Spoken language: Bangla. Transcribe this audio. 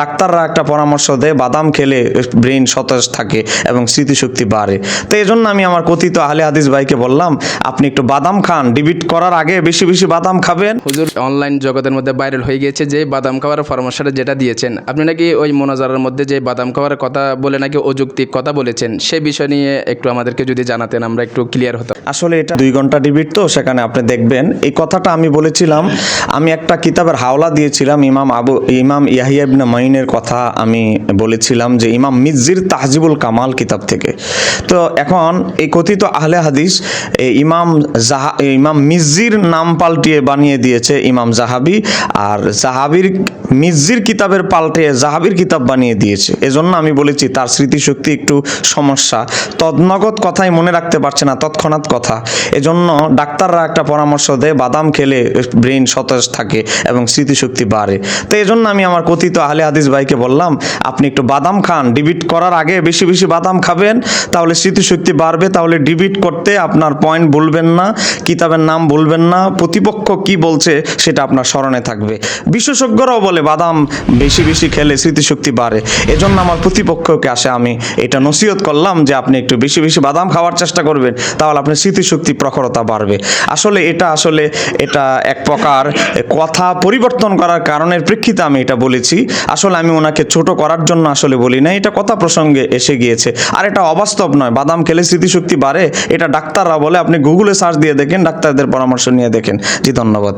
ডাক্তাররা একটা পরামর্শ দেয় বাদাম খেলে ব্রেন সতেজ থাকে এবং স্মৃতিশক্তি বাড়ে। তো এই জন্য আমি আমার কথিত আহলে হাদিস ভাইকে বললাম আপনি একটু বাদাম খান। ডিবিট করার আগে বেশি বেশি বাদাম খাবেন। হুজুর অনলাইন জগতের মধ্যে ভাইরাল হয়ে গিয়েছে যে বাদাম খাওয়ার পরামর্শটা যেটা দিয়েছেন আপনি নাকি ওই মোনাজারের মধ্যে যে বাদাম খাওয়ার কথা বলে নাকি অযৌক্তিক কথা বলেছেন সে বিষয় নিয়ে একটু আমাদেরকে যদি জানাতেন আমরা একটু ক্লিয়ার হতাম। আসলে এটা দুই ঘণ্টা ডিবিট তো সেখানে আপনি দেখবেন। এই কথাটা আমি বলেছিলাম আমি একটা কিতাবের হাওলা দিয়েছিলাম ইমাম আবু ইমাম ইয়াহিয়া ইবনে মাইনের কথা আমি বলেছিলাম যে ইমাম মিজির তাহজিবুল কামাল কিতাব থেকে। তো এখন এই কথিত আহলে হাদিস ইমাম জাহা ইমাম মিজির নাম পাল্টিয়ে বানিয়ে দিয়েছে ইমাম জাহাবি, আর জাহাবির মিজির কিতাবের পাল্টে জাহাবির কিতাব বানিয়ে দিয়েছে। এজন্য আমি বলেছি তার স্মৃতিশক্তি একটু সমস্যা। তদনগত কথাই মনে রাখতে পারছে না, তৎক্ষণাৎ কথা। এজন্য ডাক্তাররা একটা পরামর্শ দেয়, বাদাম খেলে ব্রেন সতেজ থাকে এবং স্মৃতিশক্তি বাড়ে। তো এই জন্য আমি আমার কথিত আহলে হাদিস ভাইকে বললাম, আপনি একটু বাদাম খান ডিবিট করার আগে বেশি বেশি বাদাম খাবেন, তাহলে স্মৃতিশক্তি বাড়বে, তাহলে ডিবিট করতে আপনার পয়েন্ট ভুলবেন না, কিতাবের নাম ভুলবেন না, প্রতিপক্ষ কি বলছে সেটা আপনার স্মরণে থাকবে। বিশেষজ্ঞরাও বলে বাদাম বেশি বেশি খেলে স্মৃতিশক্তি বাড়ে। এজন্য আমার প্রতিপক্ষকে আসে আমি এটা নসিহত করলাম যে আপনি একটু বেশি বেশি বাদাম খাওয়ার চেষ্টা করবেন, তাহলে আপনার স্মৃতিশক্তি প্রখরতা বাড়বে। আসলে এটা আসলে এটা এক প্রকার কথা পরিবর্তন করার কারণের প্রেক্ষিতে আমি এটা বলেছি। আসলে আমি ওনাকে ছোট করার জন্য আসলে বলি না এটা কথা প্রসঙ্গে এসে গিয়েছে। আর এটা অবাস্তব নয়। বাদাম খেলে স্মৃতিশক্তি বাড়ে। এটা ডাক্তাররা বলে, আপনি গুগলে সার্চ দিয়ে দেখেন, ডাক্তারদের পরামর্শ নিয়ে দেখেন। জি, ধন্যবাদ।